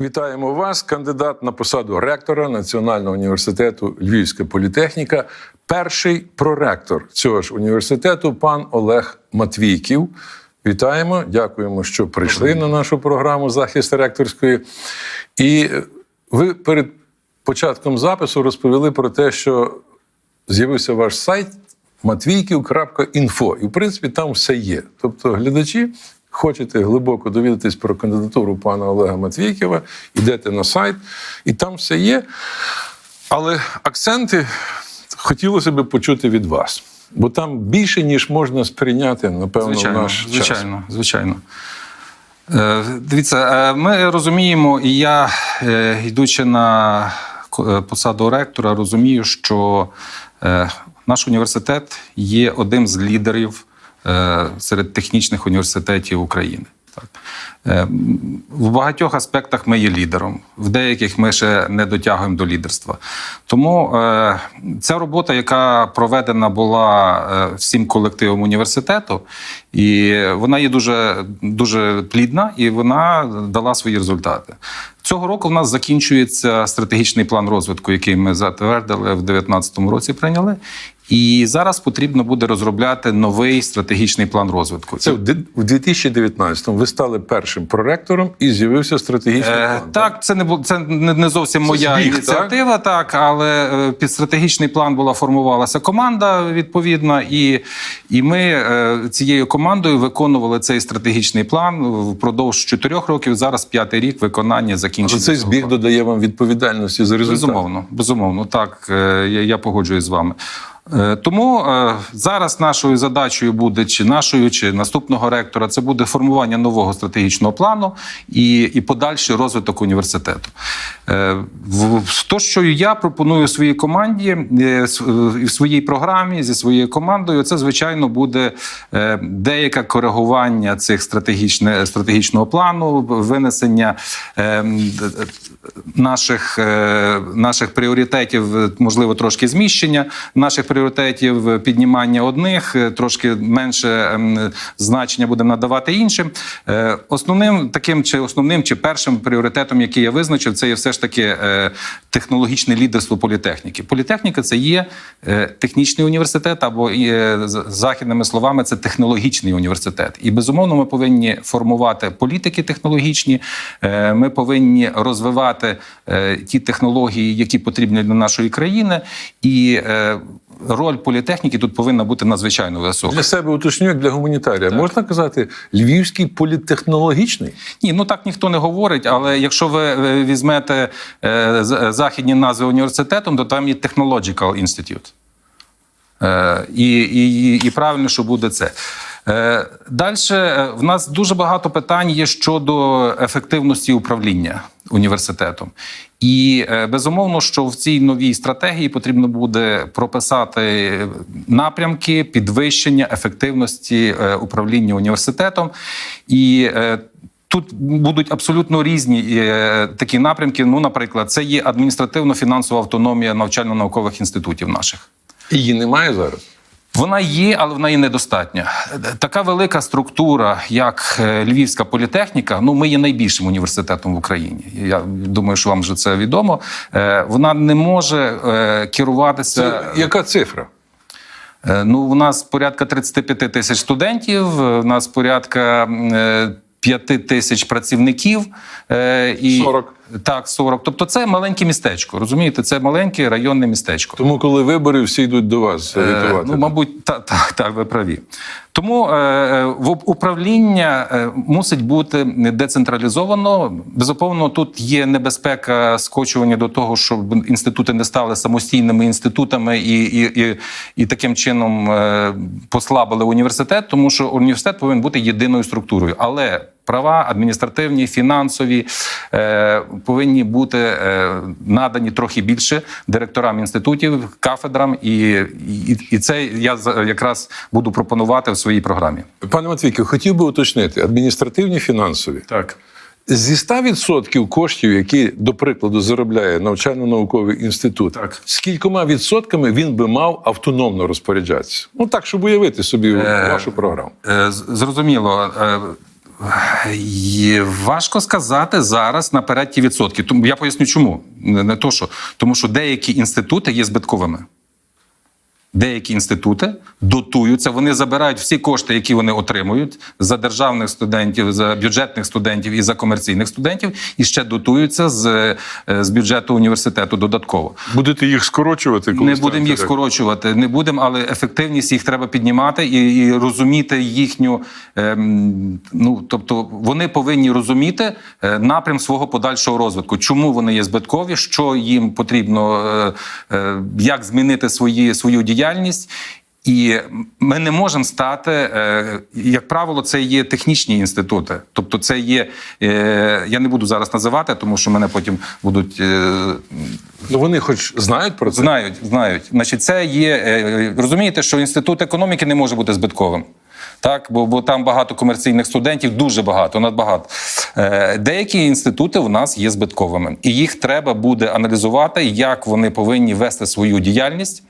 Вітаємо вас, кандидат на посаду ректора Національного університету Львівська політехніка. Перший проректор цього ж університету, пан Олег Матвійків. Вітаємо, дякуємо, що прийшли на нашу програму захист ректорської. І ви перед початком запису розповіли про те, що з'явився ваш сайт matвійків.інфо. І, в принципі, там все є. Тобто, глядачі, хочете глибоко довідатись про кандидатуру пана Олега Матвійкєва, йдете на сайт, і там все є. Але акценти хотілося б почути від вас. Бо там більше, ніж можна сприйняти, напевно, Звичайно, наш час. звичайно, звичайно. Е, Дивіться, е, ми розуміємо, і я, е, йдучи на посаду ректора, розумію, що наш університет є одним з лідерів серед технічних університетів України. Так. Е, В багатьох аспектах ми є лідером, в деяких ми ще не дотягуємо до лідерства. Тому е, ця робота, яка проведена була е, всім колективом університету, і вона є дуже, дуже плідна і вона дала свої результати. Цього року в нас закінчується стратегічний план розвитку, який ми затвердили в 2019 році. Прийняли. І зараз потрібно буде розробляти новий стратегічний план розвитку. Це в ди- в 2019-му ви стали першим проректором і з'явився стратегічний Е, план. так, це не бу- це не, зовсім моя збіг, ініціатива, так? але е, під стратегічний план була формувалася команда відповідна, і, і ми е, цією командою виконували цей стратегічний план впродовж чотирьох років. Зараз п'ятий рік виконання закінчення. Тобто цей збіг додає вам відповідальності за результат. Безумовно, безумовно, так я, я погоджуюсь з вами. Е, Тому е, зараз нашою задачею буде чи нашою, чи наступного ректора це буде формування нового стратегічного плану і, і подальший розвиток університету. Е, То, що я пропоную своїй команді в своїй програмі зі своєю командою, це звичайно буде деяке коригування цих стратегічне, стратегічного плану, винесення наших, наших пріоритетів, можливо, трошки зміщення наших пріоритетів, е, піднімання одних, е, трошки менше ем, значення будемо надавати іншим. Е, Основним таким чи основним чи першим пріоритетом, який я визначив, це є все ж таки технологічне лідерство політехніки. Політехніка це є технічний університет, або західними словами, це технологічний університет. І безумовно, ми повинні формувати політики технологічні. Ми повинні розвивати ті технології, які потрібні для нашої країни, і роль політехніки тут повинна бути надзвичайно висока. Для себе уточню, як для гуманітарія. Можна казати, львівський політтехнологічний? Ні, ну так ніхто не говорить, але якщо ви е, візьмете е, західні назви університету, то там є Technological Institute. Е, і, і, і правильно, що буде це. Е, Далі в нас дуже багато питань є щодо ефективності управління університетом. І е, безумовно, що в цій новій стратегії потрібно буде прописати напрямки підвищення ефективності е, управління університетом. І е, Тут будуть абсолютно різні е, такі напрямки. Ну, наприклад, це є адміністративно-фінансова автономія навчально-наукових інститутів наших. Її немає зараз. Вона є, але вона є недостатня. Така велика структура, як е, Львівська політехніка. Ну, ми є найбільшим університетом в Україні. Я думаю, що вам вже це відомо. Е, Вона не може е, керуватися. Це яка цифра? Ну, у нас порядка 35 тисяч студентів, у нас порядка е, 5 тисяч працівників. І, 40. Так, 40. Тобто це маленьке містечко. Розумієте, це маленьке районне містечко. Тому, коли вибори, всі йдуть до вас Е. Ну, мабуть, так, так, так, ви праві. Тому е, е, в управління е, мусить бути децентралізовано. Безумовно, тут є небезпека скочування до того, щоб інститути не стали самостійними інститутами і, і, і, і таким чином е, послабили університет, тому що університет повинен бути єдиною структурою. Але права адміністративні, фінансові е, повинні бути е, надані трохи більше директорам інститутів, кафедрам, і, і, і це я якраз буду пропонувати в своїй програмі. Пане Матвійко, хотів би уточнити: адміністративні фінансові. Так. Зі 100% коштів, які, до прикладу, заробляє навчально-науковий інститут, Так. скількома відсотками він би мав автономно розпоряджатися? Ну так, щоб уявити собі вашу програму. Е, Зрозуміло. Е, важко сказати зараз наперед ті відсотки. Тому я поясню, чому не, то, що тому, що деякі інститути є збитковими. Деякі інститути дотуються, вони забирають всі кошти, які вони отримують за державних студентів, за бюджетних студентів і за комерційних студентів, і ще дотуються з, е, з бюджету університету додатково. Будете їх скорочувати, коли Не будемо їх скорочувати, не будемо, але ефективність їх треба піднімати і, і розуміти їхню. Ем, ну тобто вони повинні розуміти е, напрям свого подальшого розвитку, чому вони є збиткові, що їм потрібно, е, е, як змінити свої, свою діяльність. І ми не можемо стати, е, як правило, це є технічні інститути. Тобто, це є. е, Я не буду зараз називати, тому що мене потім будуть е, Ну вони хоч знають про це? Знають, знають. Значить, це є. Розумієте, що інститут економіки не може бути збитковим. Так, бо, бо там багато комерційних студентів, дуже багато, надбагато. Деякі інститути в нас є збитковими, і їх треба буде аналізувати, як вони повинні вести свою діяльність.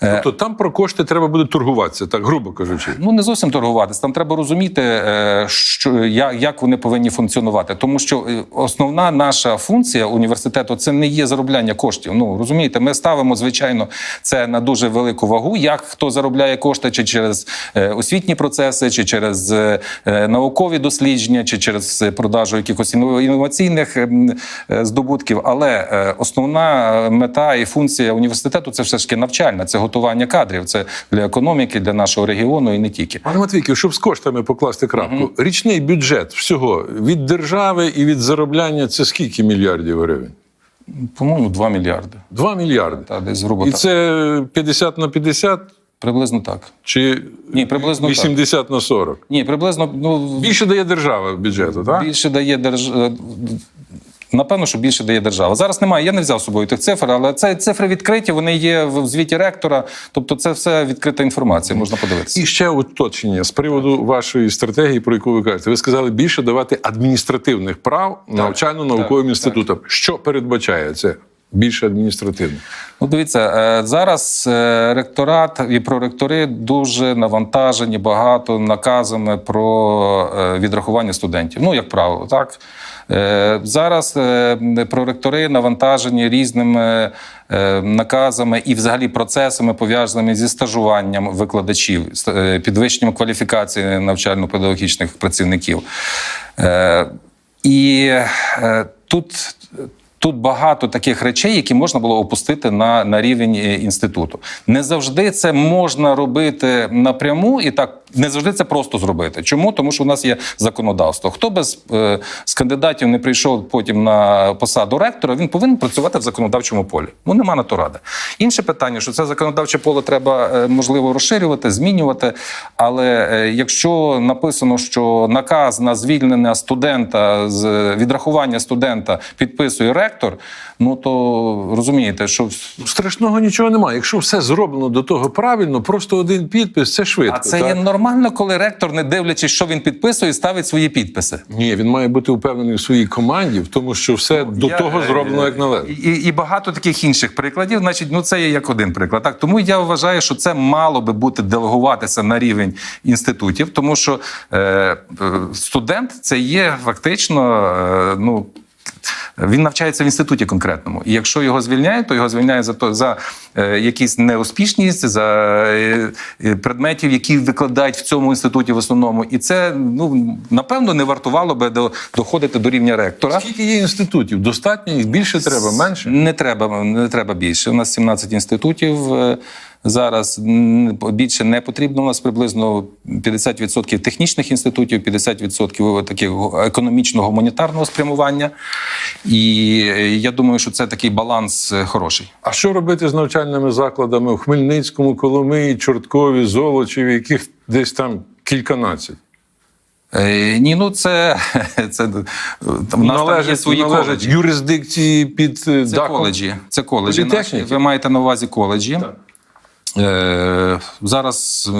Тобто там про кошти треба буде торгуватися, так грубо кажучи. Ну не зовсім торгуватися. Там треба розуміти, е, що як, вони повинні функціонувати. Тому що е, основна наша функція університету це не є заробляння коштів. Ну розумієте, ми ставимо звичайно це на дуже велику вагу. Як хто заробляє кошти, чи через е, освітні процеси, чи через е, е, наукові дослідження, чи через е, продажу якихось інно- інноваційних ем, е, здобутків. Але е, основна е, мета і функція університету це все ж таки навчальна, це готування кадрів. Це для економіки, для нашого регіону і не тільки. Пане Матвійків, щоб з коштами покласти крапку, річний бюджет всього від держави і від заробляння це скільки мільярдів гривень? По-моєму, 2 мільярди. Два мільярди. Та десь грубо І так. це 50 на 50 Приблизно так. чи Ні, приблизно так. на 40? Ні, приблизно ну Більше дає держава бюджету, так? більше дає держава. Напевно, що більше дає держава. Зараз немає. Я не взяв з собою тих цифр, але це цифри відкриті. Вони є в звіті ректора. Тобто, це все відкрита інформація. Можна подивитися. І ще уточнення з приводу вашої стратегії, про яку ви кажете. Ви сказали більше давати адміністративних прав навчально-науковим так, інститутам. Що передбачає це? Більше адміністративно. Ну, дивіться, е, зараз е, ректорат і проректори дуже навантажені багато наказами про е, відрахування студентів. Ну, як правило, так. Зараз проректори навантажені різними наказами і, взагалі, процесами пов'язаними зі стажуванням викладачів, підвищенням кваліфікації навчально-педагогічних працівників. І тут. Тут багато таких речей, які можна було опустити на, на рівень е, інституту. Не завжди це можна робити напряму, і так не завжди це просто зробити. Чому? Тому що у нас є законодавство. Хто без е, з кандидатів не прийшов потім на посаду ректора, він повинен працювати в законодавчому полі. Ну нема на то ради. Інше питання, що це законодавче поле треба е, можливо розширювати, змінювати. Але е, якщо написано, що наказ на звільнення студента з відрахування студента підписує ректор, ну то розумієте, що Страшного нічого немає. Якщо все зроблено до того правильно, просто один підпис це швидко. а це так? є нормально, коли ректор, не дивлячись, що він підписує, ставить свої підписи. Ні, він має бути впевнений в своїй команді, в тому, що все до Я, того е, зроблено як належить. І, і багато таких інших прикладів. Значить, ну це є як один приклад. Так тому я вважаю, що це мало би бути делегуватися на рівень інститутів, тому що е, е, студент це є фактично е, ну. Він навчається в інституті конкретному, і якщо його звільняють, то його звільняють за то за е, якісь неуспішність, за е, е, предметів, які викладають в цьому інституті в основному. І це ну напевно не вартувало би до, доходити до рівня ректора. Скільки є інститутів? Достатньо їх більше треба, менше? Не треба, не треба більше. У нас 17 інститутів. Е, Зараз більше не потрібно. У нас приблизно 50% технічних інститутів, 50% таких економічного гуманітарного спрямування. І е, я думаю, що це такий баланс е, хороший. А що робити з навчальними закладами в Хмельницькому, Коломиї, Чорткові, Золочеві, яких десь там кільканадцять? Е, Ні, ну це, це там є свої коледжі. юрисдикції під е, Це дахом? коледжі. Це коледжі. Наші. Ви маєте на увазі коледжі. Е, зараз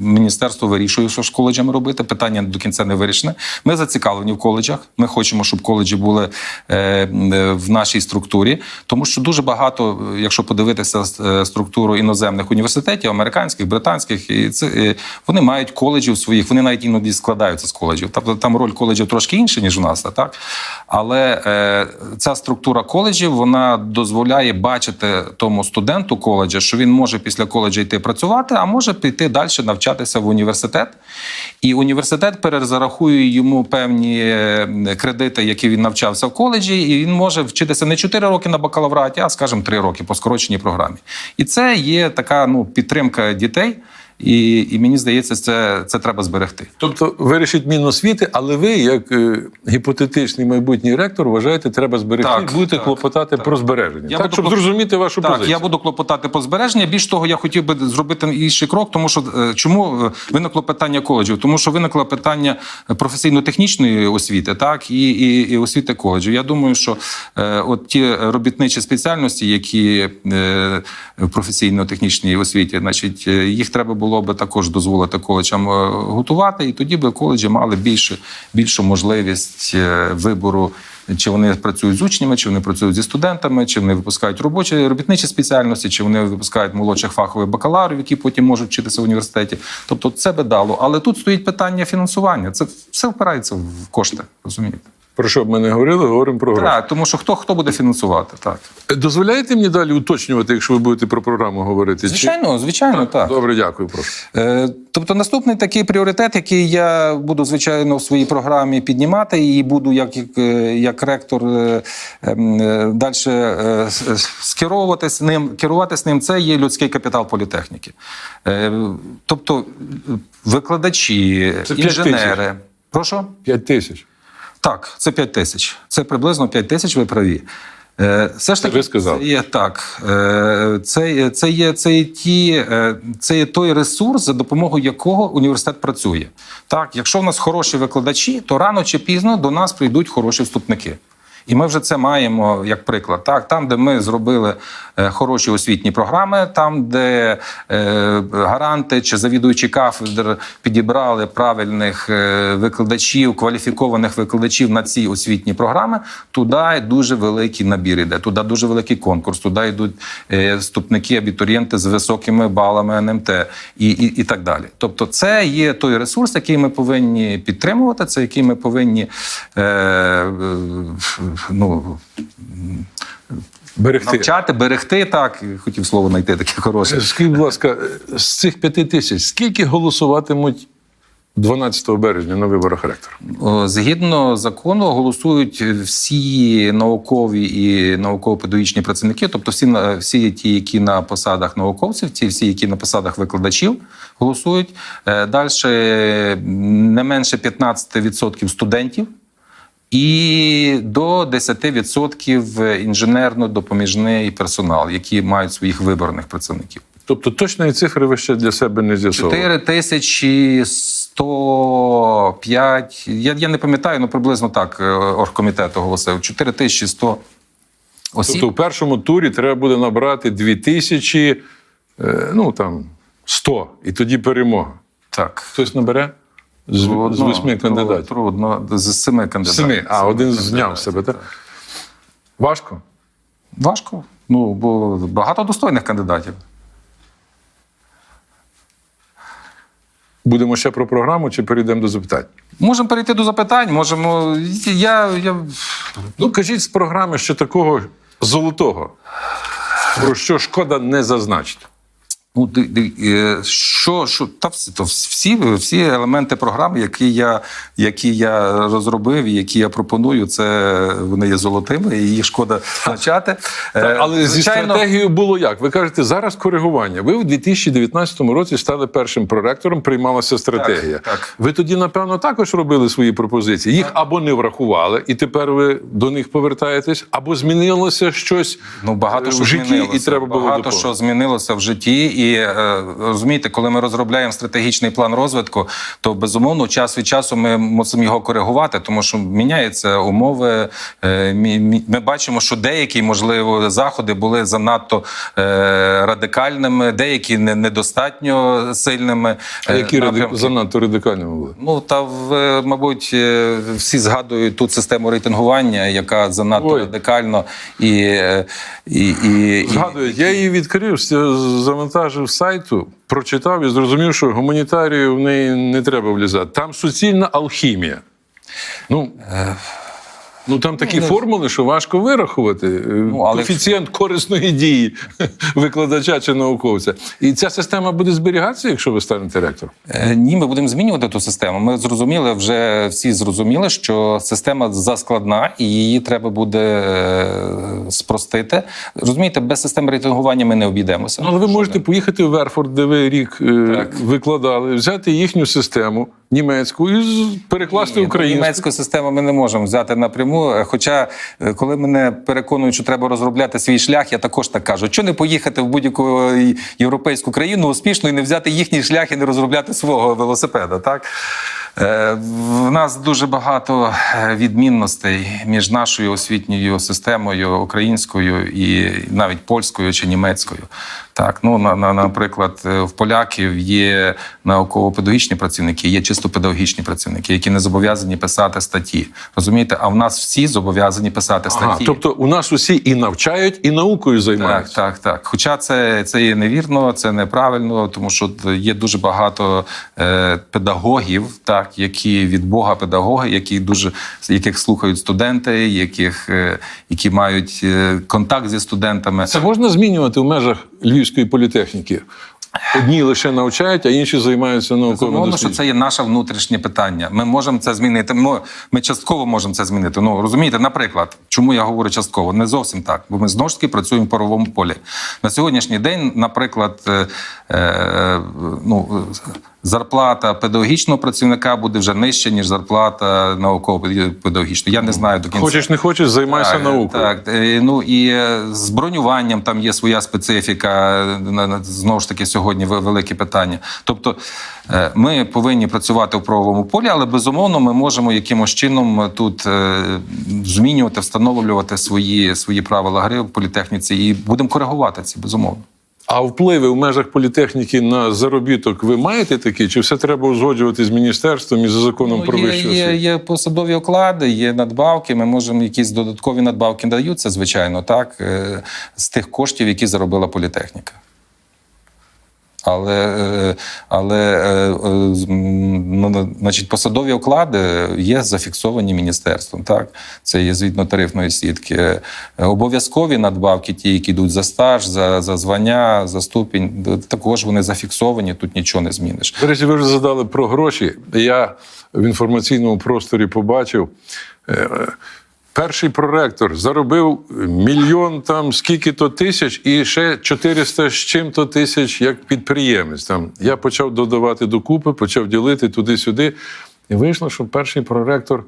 міністерство вирішує, що з коледжами робити. Питання до кінця не вирішене. Ми зацікавлені в коледжах. Ми хочемо, щоб коледжі були е, е, в нашій структурі, тому що дуже багато, е, якщо подивитися е, структуру іноземних університетів, американських, британських, і це е, вони мають коледжів своїх. Вони навіть іноді складаються з коледжів. Тобто там роль коледжів трошки інша ніж у нас, так але е, ця структура коледжів вона дозволяє бачити тому студенту коледжа, що він може після коледжу йти працювати, а може піти далі навчатися в університет. І університет перезарахує йому певні е, кредити, які він навчався в коледжі, і він може вчитися не 4 роки на бакалавраті, а скажімо, 3 роки по скороченій програмі. І це є така ну підтримка дітей. І, і мені здається, це, це треба зберегти. Тобто вирішить Міносвіти, але ви, як е, гіпотетичний майбутній ректор, вважаєте, треба зберегти Так, і будете так, клопотати так. про збереження. Я так, буду щоб клоп- зрозуміти вашу Так, позицію. я буду клопотати по збереження. Більш того, я хотів би зробити інший крок, тому що е, чому е, виникло питання коледжів? Тому що виникло питання професійно-технічної освіти, так і, і, і освіти коледжів. Я думаю, що е, от ті робітничі спеціальності, які е, в професійно-технічній освіті, значить, е, їх треба було би також дозволити коледжам е, готувати, і тоді би коледжі мали більше, більшу можливість е, вибору. Чи вони працюють з учнями, чи вони працюють зі студентами, чи вони випускають робочі робітничі спеціальності, чи вони випускають молодших фахових бакалаврів, які потім можуть вчитися в університеті. Тобто це би дало. Але тут стоїть питання фінансування. Це все впирається в кошти, розумієте? Про що б ми не говорили, говоримо про гроші. Так, тому що хто хто буде фінансувати? Так Дозволяєте мені далі уточнювати, якщо ви будете про програму говорити? Чи- звичайно, звичайно, так. Добре, дякую, прошу. Е, Тобто, наступний такий пріоритет, який я буду звичайно в своїй програмі піднімати, і буду як, як, е, як ректор далі скеровуватись ним, керуватись ним, це є людський капітал політехніки. Е, Тобто, е, викладачі, Це інженери. Прошу? П'ять тисяч. Так, це 5 тисяч. Це приблизно 5 тисяч, ви праві. Е, Все ж таки. Це є так. Е, Це, це, є, це, є ті, е, це є той ресурс, за допомогою якого університет працює. Так, якщо в нас хороші викладачі, то рано чи пізно до нас прийдуть хороші вступники. І ми вже це маємо як приклад. Так, там, де ми зробили е, хороші освітні програми, там, де е, гаранти чи завідуючі кафедр підібрали правильних е, викладачів, кваліфікованих викладачів на ці освітні програми, туди дуже великий набір іде, туди дуже великий конкурс, туди йдуть вступники, абітурієнти з високими балами НМТ і, і, і так далі. Тобто, це є той ресурс, який ми повинні підтримувати, це який ми повинні. Е, ну, Берегти. навчати, берегти. Так, хотів слово знайти таке хороше. Скажіть, будь ласка, з цих п'яти тисяч скільки голосуватимуть 12 березня на виборах ректора? Згідно закону голосують всі наукові і науково-педагогічні працівники, тобто всі, всі ті, які на посадах науковців, ті всі, які на посадах викладачів, голосують. Далі не менше 15% студентів. І до 10% інженерно-допоміжний персонал, які мають своїх виборних працівників. Тобто точної цифри ви ще для себе не з'ясовували? 4105, я, я не пам'ятаю, ну приблизно так е, оргкомітет оголосив. 4100 осіб. Тобто в першому турі треба буде набрати 2000, е, ну там 100, і тоді перемога. так. Хтось набере? З, з восьми кандидатів. Трудно, з семи кандидатів. Семи. А, Семи один зняв себе, так? Важко? Важко. Ну, бо багато достойних кандидатів. Будемо ще про програму чи перейдемо до запитань? Можемо перейти до запитань, можемо. Я, я... Ну, кажіть з програми ще такого золотого, про що шкода не зазначити. Ну, е, що, що та всі, то всі, всі елементи програми, які я, які я розробив і які я пропоную, це вони є золотими, і їх шкода почати. Та, але зі стратегією було як? Ви кажете, зараз коригування. Ви в 2019 році стали першим проректором, приймалася стратегія. так. Ви тоді, напевно, також робили свої пропозиції. Їх або не врахували, і тепер ви до них повертаєтесь, або змінилося щось Ну, багато е, що в житті, змінилося. і треба було багато доповнити. що змінилося в житті, і і е, розумієте, коли ми розробляємо стратегічний план розвитку, то безумовно час від часу ми мусимо його коригувати, тому що міняються умови. Е, Ми бачимо, що деякі можливо заходи були занадто е, радикальними, деякі недостатньо сильними. А які напрямки. занадто радикальними були? Ну та в мабуть всі згадують тут систему рейтингування, яка занадто Ой. радикально і, і, і, і Згадують, я її відкрив, з- завантажив сайту, прочитав і зрозумів, що гуманітарію в неї не треба влізати. Там суцільна алхімія. Ну, ну там такі формули, що важко вирахувати. Ну, але- Коефіцієнт корисної дії викладача чи науковця. І ця система буде зберігатися, якщо ви станете ректором. Е, Ні, ми будемо змінювати ту систему. Ми зрозуміли, вже всі зрозуміли, що система заскладна і її треба буде е, спростити. Розумієте, без системи рейтингування ми не обійдемося. Ну, але ви можете поїхати в Верфорд, де ви рік е, Так. викладали, взяти їхню систему німецьку і перекласти Ні, українську. Німецьку систему ми не можемо взяти напряму. Е, Хоча, е, коли мене переконують, що треба розробляти свій шлях, я також так кажу: що не поїхати в будь-яку е, європейську країну успішно і не взяти їхній шлях і не розробляти свого велосипеда. Так в нас дуже багато е, відмінностей між нашою освітньою системою українською і навіть польською чи німецькою. Так, ну на, на наприклад, е, в поляків є науково-педагогічні працівники, є чисто педагогічні працівники, які не зобов'язані писати статті. Розумієте, а в нас всі зобов'язані писати статті. Ага, тобто у нас усі і навчають, і наукою Так, так, так. Хоча це, це є невірно, це неправильно, тому що є дуже багато е, педагогів, так, які від Бога педагоги, які дуже яких слухають студенти, яких, е, які мають е, контакт зі студентами. Це можна змінювати в межах Львівської політехніки. Одні лише навчають, а інші займаються науковими Безумовно, що це є наше внутрішнє питання. Ми можемо це змінити. Ми, ми частково можемо це змінити. Ну розумієте, наприклад, чому я говорю частково? Не зовсім так, бо ми знову ж таки працюємо в паровому полі. На сьогоднішній день, наприклад, е, е, ну. Зарплата педагогічного працівника буде вже нижча, ніж зарплата науково-педагогічного. Я не знаю до кінця. Хочеш не хочеш, займайся Так, наукою. Так, е, ну і е, з бронюванням там є своя специфіка. е, Знову ж таки, сьогодні ве- велике питання. Тобто ми повинні працювати в правовому полі, але безумовно ми можемо якимось чином тут змінювати, встановлювати свої, свої правила гри в політехніці і будемо коригувати ці безумовно. А впливи в межах політехніки на заробіток ви маєте такі? Чи все треба узгоджувати з міністерством і за законом про Ну, є, вищу є, є, є посадові оклади, є надбавки. Ми можемо якісь додаткові надбавки даються, звичайно, так, е, з тих коштів, які заробила політехніка. Але, е, але е, е, ну, значить, посадові оклади є зафіксовані міністерством. Так? Це є звітно тарифної сітки. Обов'язкові надбавки, ті, які йдуть за стаж, за, за звання, за ступінь, також вони зафіксовані, тут нічого не зміниш. До речі, ви вже задали про гроші. Я в інформаційному просторі побачив. Перший проректор заробив мільйон там скільки-то тисяч і ще 400 з чим-то тисяч як підприємець. Там я почав додавати докупи, почав ділити туди-сюди. І вийшло, що перший проректор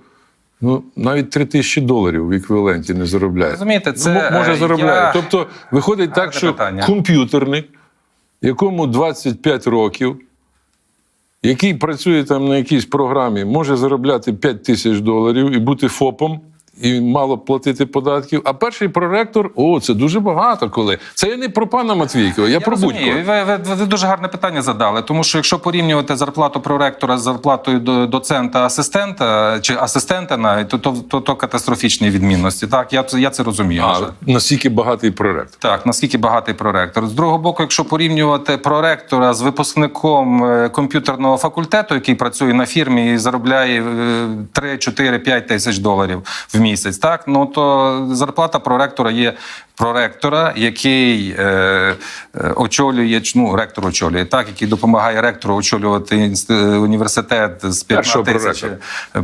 ну, навіть 3 тисячі доларів в еквіваленті не заробляє. Розумієте, це, ну, може е, заробляє. я- Тобто виходить так, що питання. комп'ютерник, якому 25 років, який працює там на якійсь програмі, може заробляти 5 тисяч доларів і бути ФОПом. І мало платити податків. А перший проректор о, це дуже багато коли. Це я не про пана Матвійкова, я, про будь-кого. Ви, ви, ви дуже гарне питання задали. Тому що якщо порівнювати зарплату проректора з зарплатою до доцента асистента чи асистента, навіть то, то, то, то катастрофічні відмінності. Так, я, я це розумію. А настільки багатий проректор. Так, наскільки багатий проректор. З другого боку, якщо порівнювати проректора з випускником е, комп'ютерного факультету, який працює на фірмі і заробляє е, 3, 4, 5 тисяч доларів в місяць, так ну то зарплата проректора є проректора, який е, е, очолює ну, ректор очолює, так, який допомагає ректору очолювати інст- університет з 15 тисяч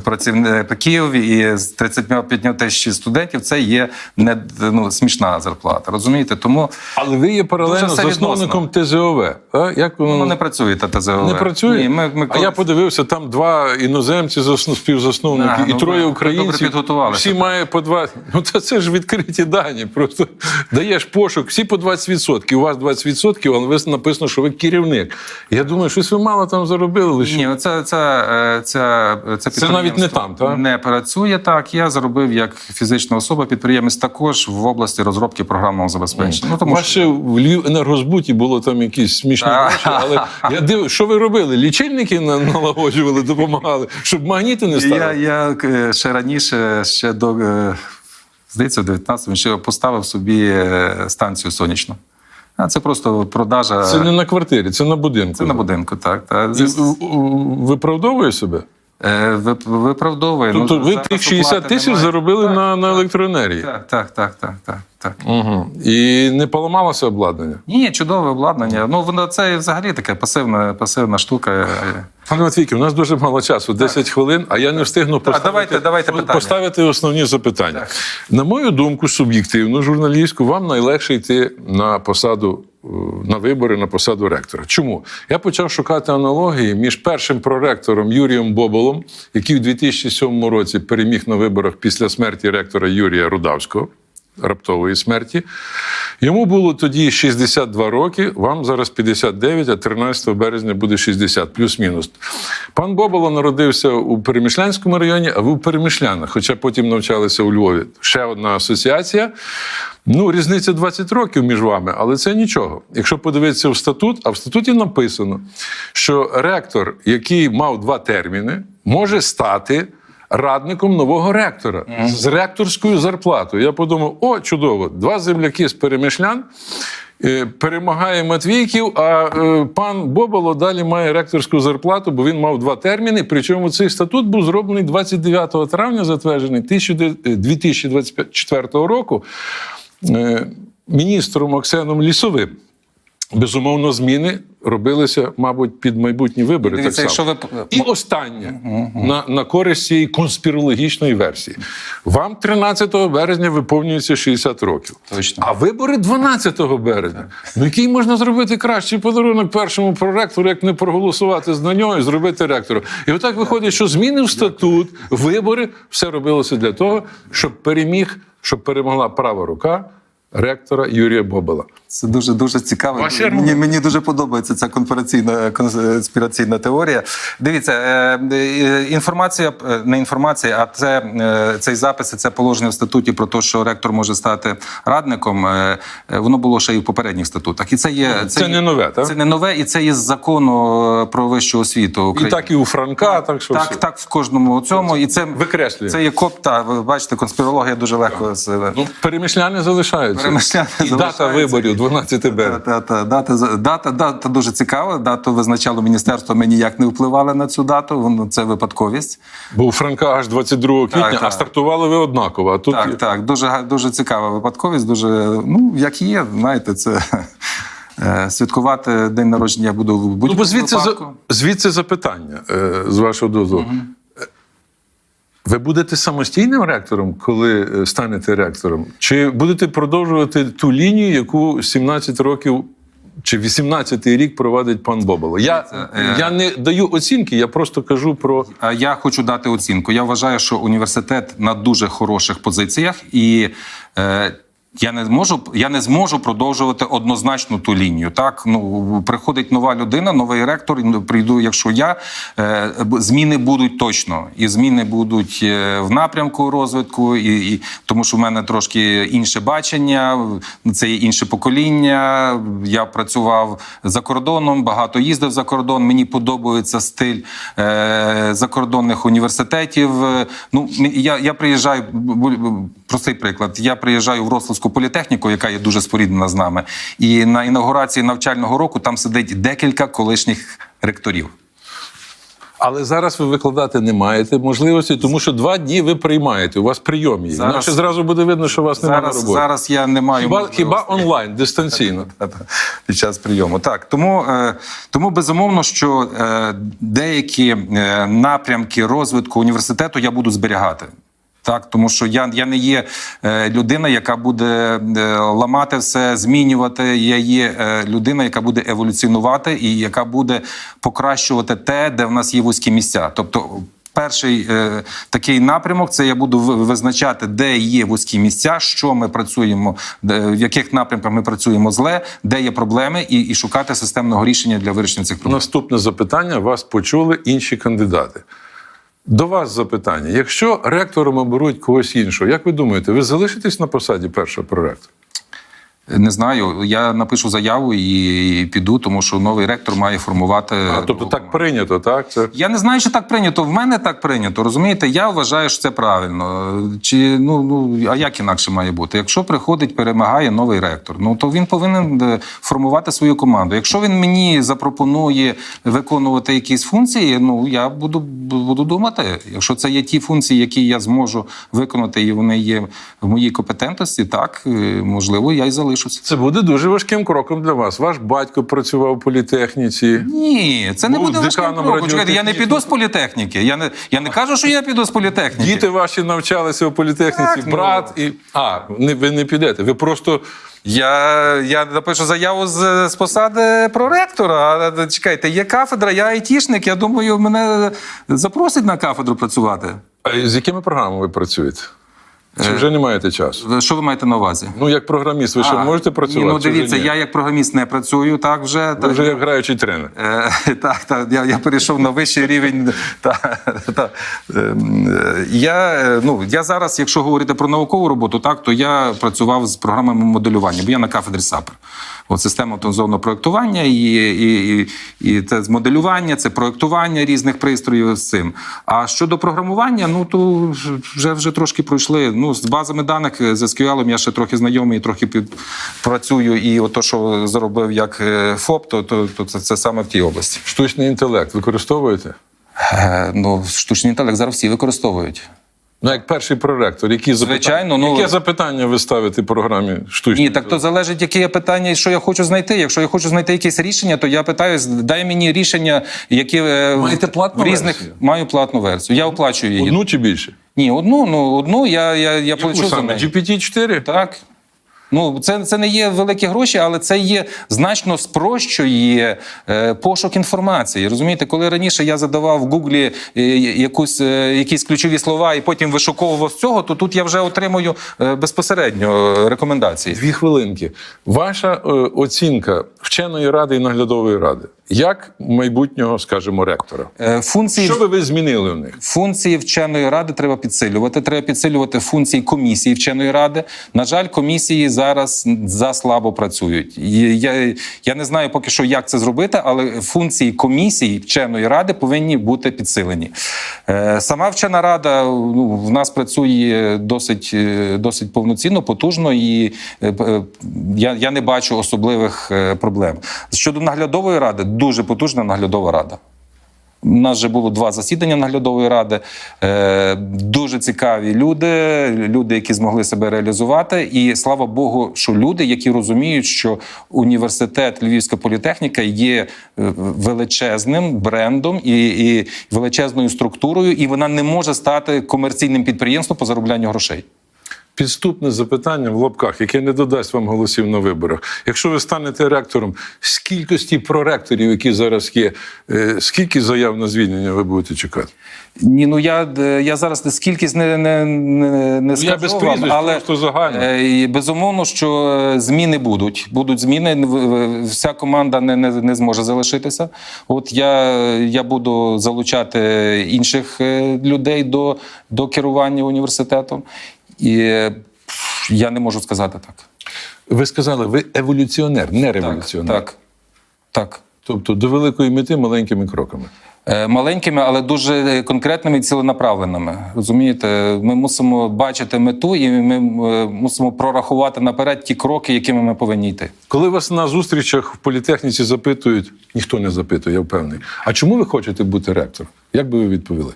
працівників і з 35 тисяч студентів. Це є не ну, смішна зарплата. Розумієте? Тому Але ви є паралельно засновником ТЗОВ. А? Як воно воно не працює та ТЗОВ. Не працює? Ні, ми, ми А я подивився, там два іноземці засно- співзасновники Ага, і ну, троє українців. Всі всі мають по 20. Ну то це ж відкриті дані. Просто даєш пошук, всі по 20%. У вас 20%, але ви написано, що ви керівник. Я думаю, щось ви мало там заробили. Лише Ні, це, це, е, це, це, Це навіть не там, так? Не працює так. Я заробив як фізична особа, підприємець також в області розробки програмного забезпечення. Ну, У тому вас ще в Львів енергозбуті було там якісь смішні гроші, але я див, що ви робили? Лічильники налагоджували, допомагали, щоб магніти не стали? Я, я е, ще раніше, ще до е, здається, в 19-му ще поставив собі е, станцію сонячну. А це просто продажа. Це не на квартирі, це на будинку. Це на будинку, так. Та. Виправдовує себе? Е, Виправдовує. Тобто ви тих 60 тисяч немає. заробили Так, на, на електроенергії. Так, так, так, так, так, так. Угу. І не поламалося обладнання. Ні, чудове обладнання. Ну, воно це взагалі така пасивна, пасивна штука. Пане Матвійки, у нас дуже мало часу, 10 хвилин, а я не встигну поставити, давайте- давайте питання. поставити основні запитання. На мою думку, суб'єктивну, журналістську, вам найлегше йти на посаду, на вибори на посаду ректора. Чому? Я почав шукати аналогії між першим проректором Юрієм Боболом, який у 2007 році переміг на виборах після смерті ректора Юрія Рудавського. Раптової смерті. Йому було тоді 62 роки, вам зараз 59, а 13 березня буде 60, плюс-мінус. Пан Боболо народився у Перемішлянському районі, а ви у Перемішлянах, хоча потім навчалися у Львові. Ще одна асоціація. Ну, різниця 20 років між вами, але це нічого. Якщо подивитися в статут, а в статуті написано, що ректор, який мав два терміни, може стати радником нового ректора з ректорською зарплатою. Я подумав: о, чудово! Два земляки з перемишлян. е, Перемагає Матвійків, а е, пан Боболо далі має ректорську зарплату, бо він мав два терміни. Причому цей статут був зроблений 29 травня, затверджений 2024 року е, міністром Оксеном Лісовим. Безумовно, зміни робилися, мабуть, під майбутні вибори. Дивіться, так само. якщо ви- І останнє на, на користь цієї конспірологічної версії. Вам 13 березня виповнюється 60 років. Точно. А вибори 12 березня. Ну який можна зробити кращий подарунок першому проректору, як не проголосувати за нього і зробити ректору? І отак виходить, що зміни в статут, вибори, все робилося для того, щоб переміг, щоб перемогла права рука ректора Юрія Бобела. Це дуже дуже цікаво. Ваші мені, мені дуже подобається ця конспіраційна конспіраційна теорія. Дивіться, е, е, інформація е, не інформація, а це е, цей запис, і це положення в статуті про те, що ректор може стати радником. е, Воно було ще і в попередніх статутах. І це є Це є- не нове, так? Це не нове, і це є з закону про вищу освіту І так і у Франка, так що так, все. так в кожному цьому. І це Викреслює. Це є коп. Та ви бачите, конспірологія дуже легко з Ну, перемишляни залишаються. Перемишляни і дата виборів 12 березня. Та, та, дата, дата, дата дуже цікава. Дату визначало міністерство. Ми ніяк не впливали на цю дату. Це випадковість. Бо у Франка аж 22 квітня, Так, а так. стартували ви однаково. А тут Так, так, дуже дуже цікава випадковість. Дуже ну як є, знаєте, це е, святкувати день народження я буду в ну, будь-якому бо звідси, випадку. звідси запитання, е, з вашого дозволу. Е, Ви будете самостійним ректором, коли е, станете ректором? Чи будете продовжувати ту лінію, яку 17 років чи 18-й рік провадить пан Боболо? Я, е, я не даю оцінки, я просто кажу про. А Я хочу дати оцінку. Я вважаю, що університет на дуже хороших позиціях, і е, я не зможу, я не зможу продовжувати однозначно ту лінію. Так ну приходить нова людина, новий ректор. Прийду, якщо я е, зміни будуть точно, і зміни будуть е, в напрямку розвитку, і, і тому, що в мене трошки інше бачення, це є інше покоління. Я працював за кордоном, багато їздив за кордон. Мені подобається стиль е, закордонних університетів. Е, Ну я, я приїжджаю простий приклад. Я приїжджаю в Рославську політехніку, яка є дуже споріднена з нами. І на інаугурації навчального року там сидить декілька колишніх ректорів. Але зараз ви викладати не маєте можливості, тому що два дні ви приймаєте. У вас прийом є. Зараз- Інакше зразу буде видно, що у вас немає Зараз, роботи. зараз я не маю Хіба, можливості. хіба онлайн, дистанційно. під час прийому. Так, тому, е, тому безумовно, що е, деякі е, напрямки розвитку університету я буду зберігати. Так, тому що я, я не є е, людина, яка буде е, ламати все, змінювати. Я є е, людина, яка буде еволюціонувати і яка буде покращувати те, де в нас є вузькі місця. Тобто Перший такий напрямок це я буду визначати, де є вузькі місця, що ми працюємо, в яких напрямках ми працюємо зле, де є проблеми, і, і шукати системного рішення для вирішення цих проблем. Наступне запитання вас почули інші кандидати. До вас запитання: якщо ректором оберуть когось іншого, як ви думаєте, ви залишитесь на посаді першого проректора? Не знаю. Я напишу заяву і, піду, тому що новий ректор має формувати. А, тобто так прийнято, так? Це Я не знаю, чи так прийнято. В мене так прийнято. Розумієте, я вважаю, що це правильно. Чи ну ну а як інакше має бути? Якщо приходить, перемагає новий ректор, ну то він повинен е, формувати свою команду. Якщо він мені запропонує виконувати якісь функції, ну я буду буду думати. Якщо це є ті функції, які я зможу виконати, і вони є в моїй компетентності, так е, можливо, я й залишуся. Це буде дуже важким кроком для вас. Ваш батько працював в політехніці. Ні, це не Був буде важким деканом кроком. Чекайте, я не піду з політехніки. Я не я не кажу, що я піду з політехніки. Діти ваші навчалися в політехніці, Так, ну. брат і. А, не, ви не підете. Ви просто. Я, я напишу заяву з, з посади проректора. А, Чекайте, є кафедра, я айтішник. Я думаю, мене запросять на кафедру працювати. А з якими програмами ви працюєте? Чи вже не маєте часу? Що ви маєте на увазі? Ну, як програміст, ви ще можете працювати? Ні, ну дивіться, я як програміст не працюю, так вже. Ви вже як граючий тренер. Е, Так, так, я, я перейшов на вищий рівень. Та, та. Е, Я, е, ну, я зараз, якщо говорити про наукову роботу, так, то я працював з програмами моделювання, бо я на кафедрі САПР. От система автоматизованого проєктування і, і, і, і це моделювання, це проєктування різних пристроїв з цим. А щодо програмування, ну то вже, вже трошки пройшли. Ну, з базами даних е, з SQL я ще трохи знайомий, трохи під, працюю. І от то, що зробив як е, ФОП, то, то, то це, це саме в тій області. Штучний інтелект використовуєте? Е, ну, штучний інтелект зараз всі використовують. Ну, як перший проректор, які запитання, ну- яке запитання ви ставите програмі Штучні Ні, так то залежить, яке я питання, і що я хочу знайти. Якщо я хочу знайти якесь рішення, то я питаю, дай мені рішення, які е, Маєте платну в різних версію? маю платну версію. Я оплачую її. Одну чи більше? Ні, одну, ну одну я, я, я плачу за неї. GPT-4? Так. Ну, це, це не є великі гроші, але це є значно спрощує е, пошук інформації. Розумієте, коли раніше я задавав в Гуглі е, якусь, е, якісь ключові слова і потім вишуковував з цього, то тут я вже отримую безпосередньо рекомендації. Дві хвилинки. Ваша оцінка вченої ради і наглядової ради як майбутнього, скажімо, ректора. Е, Функції Що би ви змінили в них? Функції вченої ради треба підсилювати. Треба підсилювати функції комісії вченої ради. На жаль, комісії зараз заслабо працюють. Я, я не знаю поки що, як це зробити, але функції комісії вченої ради повинні бути підсилені. Е, Сама вчена рада ну, в нас працює досить, е, досить повноцінно, потужно, і я, я не бачу особливих проблем. Щодо наглядової ради, дуже потужна наглядова рада. У нас вже було два засідання наглядової ради. Е, дуже цікаві люди, люди, які змогли себе реалізувати. І слава Богу, що люди, які розуміють, що університет Львівська політехніка є е, величезним брендом і, і величезною структурою, і вона не може стати комерційним підприємством по зароблянню грошей. Підступне запитання в лапках, яке не додасть вам голосів на виборах. Якщо ви станете ректором, з кількості проректорів, які зараз є, е, скільки заяв на звільнення ви будете чекати? Ні, ну я, е, я зараз скільки не, не, не, не скажу Ну, без вам, але просто загально. е, безумовно, що зміни будуть. Будуть зміни. Вся команда не, не, не зможе залишитися. От я, я буду залучати інших людей до, до керування університетом. І е, я не можу сказати так. Ви сказали, ви еволюціонер, не революціонер. Так, так. Тобто до великої мети маленькими кроками. Е, Маленькими, але дуже конкретними і ціленаправленими. Розумієте, ми мусимо бачити мету, і ми е, мусимо прорахувати наперед ті кроки, якими ми повинні йти. Коли вас на зустрічах в політехніці запитують, ніхто не запитує, я впевнений. А чому ви хочете бути ректором? Як би ви відповіли?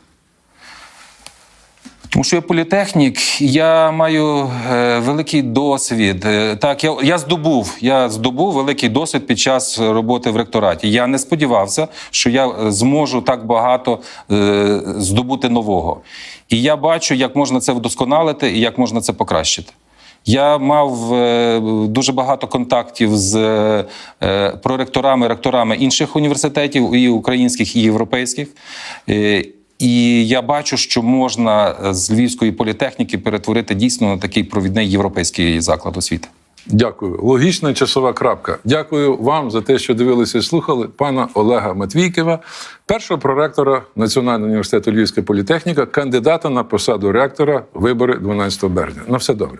Тому що я політехнік, я маю е, великий досвід. Е, так, я, я здобув. Я здобув великий досвід під час роботи в ректораті. Я не сподівався, що я е, зможу так багато здобути нового. І я бачу, як можна це вдосконалити і як можна це покращити. Я мав дуже багато контактів з проректорами, ректорами інших університетів, і українських, і європейських. І я бачу, що можна е, з Львівської політехніки перетворити дійсно на такий провідний європейський заклад освіти. Дякую. Логічна часова крапка. Дякую вам за те, що дивилися і слухали пана Олега Матвійківа, першого проректора Національного університету Львівська політехніка, кандидата на посаду ректора. Вибори 12 березня. На все добре.